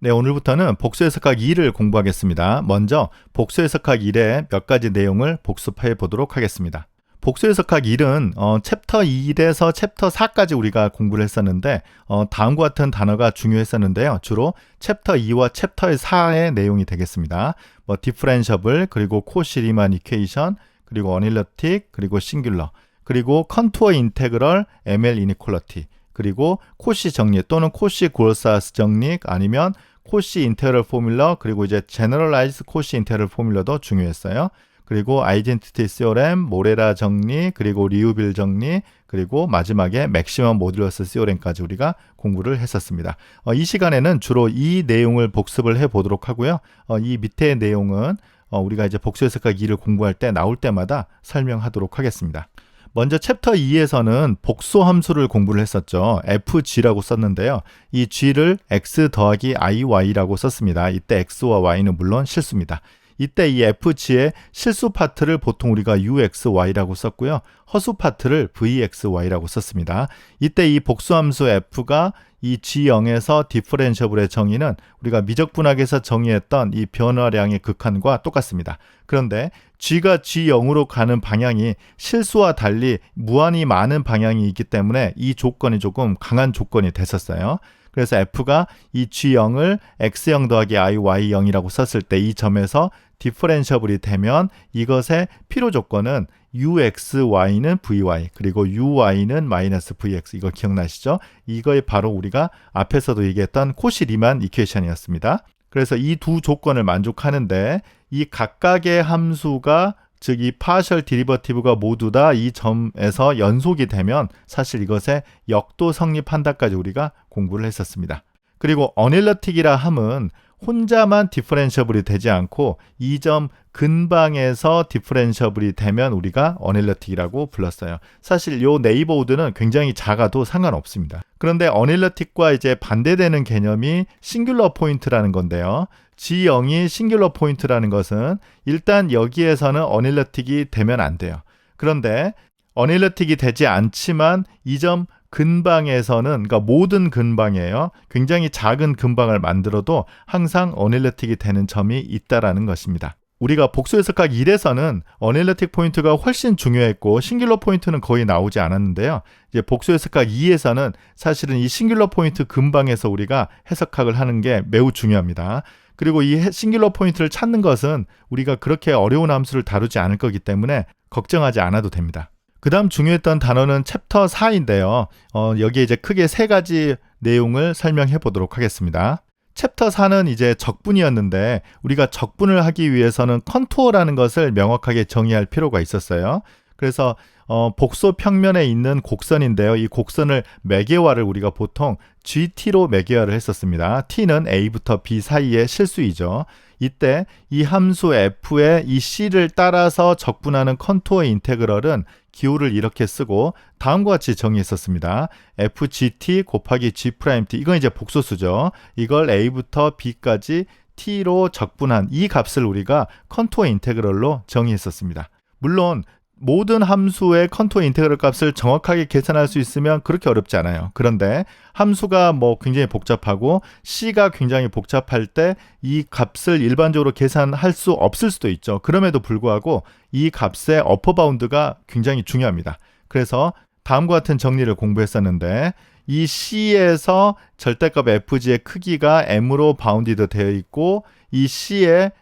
네, 오늘부터는 복수 해석학 2를 공부하겠습니다. 먼저 복수 해석학 1의 몇 가지 내용을 복습해 보도록 하겠습니다. 복수 해석학 1은 어, 챕터 1에서 챕터 4까지 우리가 공부를 했었는데 어, 다음과 같은 단어가 중요했었는데요. 주로 챕터 2와 챕터 4의 내용이 되겠습니다. 뭐 디프렌셔블 그리고 코시리만 이퀘이션 그리고 어닐러틱 그리고 싱귤러 그리고 컨투어 인테그럴 ML 이니퀄러티 그리고 코시 정리 또는 코시 골사스 정리 아니면 코시 인테그럴 포뮬러 그리고 이제 제너럴라이즈 코시 인테그럴 포뮬러도 중요했어요. 그리고 아이덴티티 시오렘, 모레라 정리, 그리고 리우빌 정리, 그리고 마지막에 맥시멈 모듈러스 시오렘까지 우리가 공부를 했었습니다. 어, 이 시간에는 주로 이 내용을 복습을 해 보도록 하고요. 어, 이 밑에 내용은 어, 우리가 이제 복수해석학 2를 공부할 때 나올 때마다 설명하도록 하겠습니다. 먼저 챕터 2에서는 복수 함수를 공부를 했었죠. fg라고 썼는데요. 이 g를 x 더하기 iy라고 썼습니다. 이때 x와 y는 물론 실수입니다. 이때 이 fg의 실수 파트를 보통 우리가 uxy라고 썼고요. 허수 파트를 vxy라고 썼습니다. 이때 이 복수함수 f가 이 g0에서 디퍼렌셔블의 정의는 우리가 미적분학에서 정의했던 이 변화량의 극한과 똑같습니다. 그런데 g가 g0으로 가는 방향이 실수와 달리 무한히 많은 방향이 있기 때문에 이 조건이 조금 강한 조건이 됐었어요. 그래서 f가 이 g0을 x0 더하기 i y0이라고 썼을 때 이 점에서 디퍼렌셔블이 되면 이것의 필요 조건은 uxy는 vy 그리고 uy는 마이너스 vx 이거 기억나시죠? 이거에 바로 우리가 앞에서도 얘기했던 코시 리만 이퀘이션이었습니다. 그래서 이 두 조건을 만족하는데 이 각각의 함수가 즉 이 파셜 디리버티브가 모두 다 이 점에서 연속이 되면 사실 이것의 역도 성립한다까지 우리가 공부를 했었습니다. 그리고 어닐러틱이라 함은 혼자만 디퍼렌셔블이 되지 않고 이 점 근방에서 디퍼렌셔블이 되면 우리가 어닐러틱이라고 불렀어요. 사실 요 네이버 우드는 굉장히 작아도 상관없습니다. 그런데 어닐러틱과 이제 반대되는 개념이 싱귤러 포인트라는 건데요. G0이 싱귤러 포인트라는 것은 일단 여기에서는 어닐러틱이 되면 안 돼요. 그런데 어닐러틱이 되지 않지만 이 점 근방에서는 그러니까 모든 근방이에요. 굉장히 작은 근방을 만들어도 항상 어닐레틱이 되는 점이 있다라는 것입니다. 우리가 복수 해석학 1에서는 어닐레틱 포인트가 훨씬 중요했고 싱귤러 포인트는 거의 나오지 않았는데요. 이제 복수 해석학 2에서는 사실은 이 싱귤러 포인트 근방에서 우리가 해석학을 하는 게 매우 중요합니다. 그리고 이 싱귤러 포인트를 찾는 것은 우리가 그렇게 어려운 함수를 다루지 않을 거기 때문에 걱정하지 않아도 됩니다. 그 다음 중요했던 단어는 챕터 4인데요. 어, 여기에 이제 크게 세 가지 내용을 설명해 보도록 하겠습니다. 챕터 4는 이제 적분이었는데 우리가 적분을 하기 위해서는 컨투어라는 것을 명확하게 정의할 필요가 있었어요. 그래서 어, 복소 평면에 있는 곡선인데요. 이 곡선을 매개화를 우리가 보통 GT로 매개화를 했었습니다. T는 A부터 B 사이의 실수이죠. 이때 이 함수 f의 이 c를 따라서 적분하는 컨투어 인테그럴은 기호를 이렇게 쓰고 다음과 같이 정의했었습니다. fgt 곱하기 g't 이건 이제 복소수죠. 이걸 a부터 b까지 t로 적분한 이 값을 우리가 컨투어 인테그럴로 정의했었습니다. 물론 모든 함수의 컨투어 인테그럴 값을 정확하게 계산할 수 있으면 그렇게 어렵지 않아요. 그런데 함수가 뭐 굉장히 복잡하고 C가 굉장히 복잡할 때 이 값을 일반적으로 계산할 수 없을 수도 있죠. 그럼에도 불구하고 이 값의 어퍼 바운드가 굉장히 중요합니다. 그래서 다음과 같은 정리를 공부했었는데 이 C에서 절대값 fg의 크기가 m으로 바운디드 되어 있고 이 C의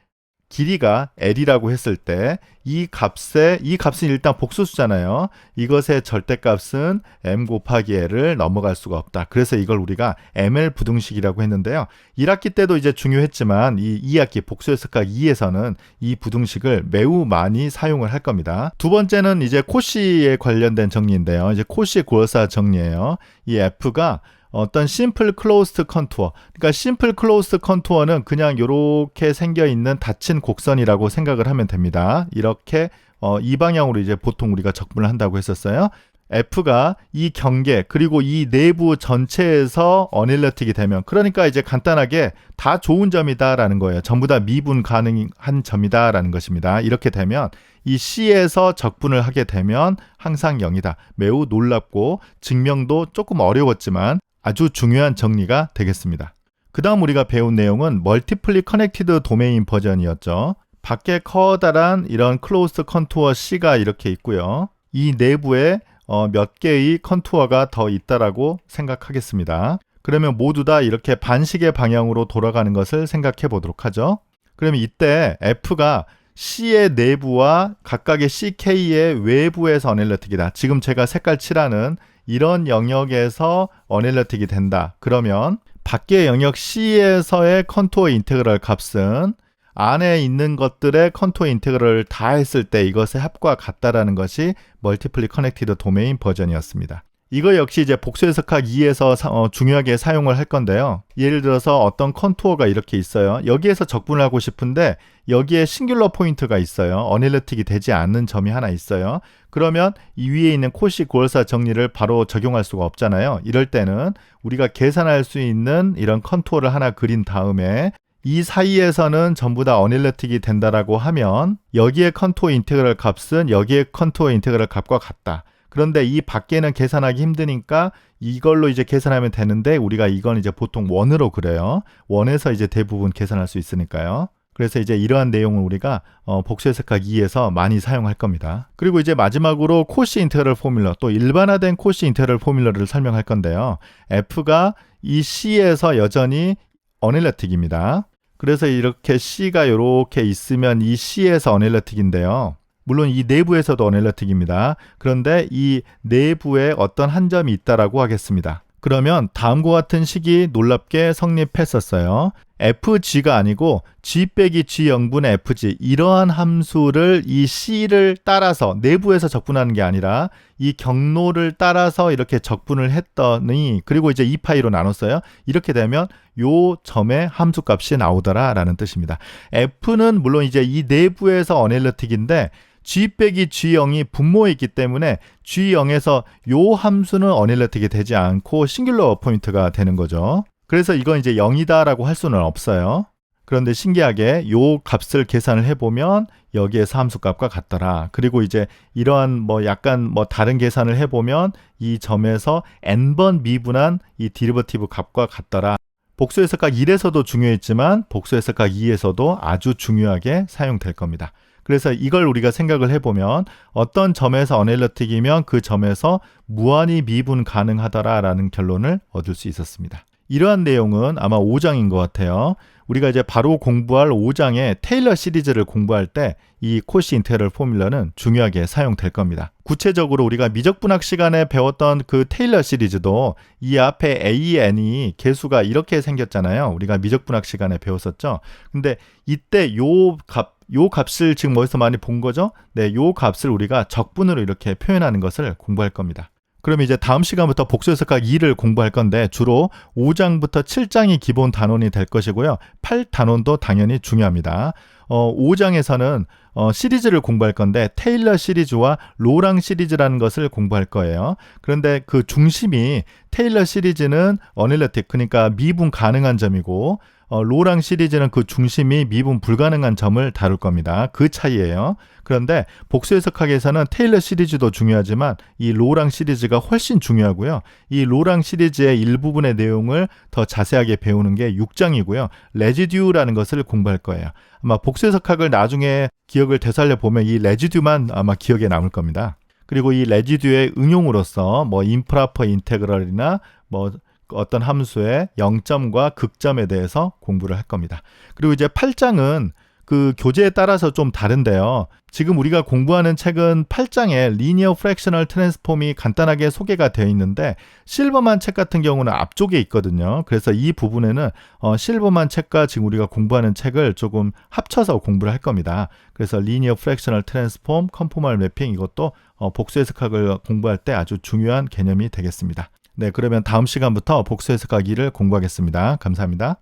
길이가 L이라고 했을 때 이 값에 이 값은 일단 복소수잖아요. 이것의 절대값은 m 곱하기 l을 넘어갈 수가 없다. 그래서 이걸 우리가 ml 부등식이라고 했는데요. 1학기 때도 이제 중요했지만 이 2학기 복수해석학 2에서는 이 부등식을 매우 많이 사용을 할 겁니다. 두 번째는 이제 코시에 관련된 정리인데요. 이제 코시 고사 정리예요. 이 f가 어떤 심플 클로스트 컨투어. 그러니까 심플 클로스트 컨투어는 그냥 이렇게 생겨 있는 닫힌 곡선이라고 생각을 하면 됩니다. 이렇게 어, 이 방향으로 이제 보통 우리가 적분을 한다고 했었어요. F가 이 경계 그리고 이 내부 전체에서 어닐러틱이 되면 그러니까 이제 간단하게 다 좋은 점이다라는 거예요. 전부 다 미분 가능한 점이다라는 것입니다. 이렇게 되면 이 C에서 적분을 하게 되면 항상 0이다. 매우 놀랍고 증명도 조금 어려웠지만 아주 중요한 정리가 되겠습니다. 그 다음 우리가 배운 내용은 멀티플리 커넥티드 도메인 버전이었죠. 밖에 커다란 이런 클로스 컨투어 C가 이렇게 있고요. 이 내부에 어, 몇 개의 컨투어가 더 있다라고 생각하겠습니다. 그러면 모두 다 이렇게 반식의 방향으로 돌아가는 것을 생각해 보도록 하죠. 그러면 이때 F가 C의 내부와 각각의 CK의 외부에서 어넬러틱이다. 지금 제가 색깔 칠하는 이런 영역에서 어넬러틱이 된다. 그러면 밖의 영역 C에서의 컨투어 인테그럴 값은 안에 있는 것들의 컨투어 인테그럴을 다 했을 때 이것의 합과 같다라는 것이 멀티플리 커넥티드 도메인 버전이었습니다. 이거 역시 이제 복수해석학 2에서 사, 어, 중요하게 사용을 할 건데요. 예를 들어서 어떤 컨투어가 이렇게 있어요. 여기에서 적분을 하고 싶은데 여기에 싱귤러 포인트가 있어요. 어닐러틱이 되지 않는 점이 하나 있어요. 그러면 이 위에 있는 코시 고열사 정리를 바로 적용할 수가 없잖아요. 이럴 때는 우리가 계산할 수 있는 이런 컨투어를 하나 그린 다음에 이 사이에서는 전부 다 어닐러틱이 된다라고 하면 여기에 컨투어 인테그럴 값은 여기에 컨투어 인테그럴 값과 같다. 그런데 이 밖에는 계산하기 힘드니까 이걸로 이제 계산하면 되는데 우리가 이건 이제 보통 원으로 그래요. 원에서 이제 대부분 계산할 수 있으니까요. 그래서 이제 이러한 내용을 우리가 어, 복수해석학 2에서 많이 사용할 겁니다. 그리고 이제 마지막으로 코시 인테그럴 포뮬러 또 일반화된 코시 인테그럴 포뮬러를 설명할 건데요. F가 이 C에서 여전히 어넬러틱입니다. 그래서 이렇게 C가 이렇게 있으면 이 C에서 어넬러틱인데요. 물론 이 내부에서도 어넬러틱입니다. 그런데 이 내부에 어떤 한 점이 있다라고 하겠습니다. 그러면 다음과 같은 식이 놀랍게 성립했었어요. fg가 아니고 g 빼기 g 영분의 fg 이러한 함수를 이 c를 따라서 내부에서 적분하는 게 아니라 이 경로를 따라서 이렇게 적분을 했더니 그리고 이제 2파이로 나눴어요. 이렇게 되면 요 점의 함수값이 나오더라라는 뜻입니다. f는 물론 이제 이 내부에서 어넬러틱인데 g 빼기 g0이 분모에 있기 때문에 g0에서 요 함수는 어닐러틱이 되지 않고 싱귤러 포인트가 되는 거죠. 그래서 이건 이제 0이다라고 할 수는 없어요. 그런데 신기하게 요 값을 계산을 해보면 여기에서 함수값과 같더라. 그리고 이제 이러한 뭐 약간 뭐 다른 계산을 해보면 이 점에서 n번 미분한 이 디리버티브 값과 같더라. 복수해석학 1에서도 중요했지만 복수해석학 2에서도 아주 중요하게 사용될 겁니다. 그래서 이걸 우리가 생각을 해보면 어떤 점에서 어넬러틱이면 그 점에서 무한히 미분 가능하더라라는 결론을 얻을 수 있었습니다. 이러한 내용은 아마 5장인 것 같아요. 우리가 이제 바로 공부할 5장의 테일러 시리즈를 공부할 때 이 코시 인테그럴 포뮬러는 중요하게 사용될 겁니다. 구체적으로 우리가 미적분학 시간에 배웠던 그 테일러 시리즈도 이 앞에 AN이 개수가 이렇게 생겼잖아요. 우리가 미적분학 시간에 배웠었죠. 근데 이때 요 값, 요 값을 지금 어디서 많이 본 거죠? 네, 요 값을 우리가 적분으로 이렇게 표현하는 것을 공부할 겁니다. 그럼 이제 다음 시간부터 복수해석학 2를 공부할 건데 주로 5장부터 7장이 기본 단원이 될 것이고요. 8단원도 당연히 중요합니다. 어, 5장에서는 어, 시리즈를 공부할 건데 테일러 시리즈와 로랑 시리즈라는 것을 공부할 거예요. 그런데 그 중심이 테일러 시리즈는 어닐러틱 그러니까 미분 가능한 점이고 어, 로랑 시리즈는 그 중심이 미분 불가능한 점을 다룰 겁니다. 그 차이예요. 그런데 복수 해석학에서는 테일러 시리즈도 중요하지만 이 로랑 시리즈가 훨씬 중요하고요. 이 로랑 시리즈의 일부분의 내용을 더 자세하게 배우는 게 6장이고요. 레지듀라는 것을 공부할 거예요. 아마 복수 해석학을 나중에 기억을 되살려 보면 이 레지듀만 아마 기억에 남을 겁니다. 그리고 이 레지듀의 응용으로서 뭐 임프라퍼 인테그럴이나 뭐 어떤 함수의 0점과 극점에 대해서 공부를 할 겁니다. 그리고 이제 8장은 그 교재에 따라서 좀 다른데요. 지금 우리가 공부하는 책은 8장에 리니어 프랙셔널 트랜스폼이 간단하게 소개가 되어 있는데 실버만 책 같은 경우는 앞쪽에 있거든요. 그래서 이 부분에는 어, 실버만 책과 지금 우리가 공부하는 책을 조금 합쳐서 공부를 할 겁니다. 그래서 리니어 프랙셔널 트랜스폼, 컨포멀 매핑 이것도 어, 복수 해석학을 공부할 때 아주 중요한 개념이 되겠습니다. 네, 그러면 다음 시간부터 복수 해석하기를 공부하겠습니다. 감사합니다.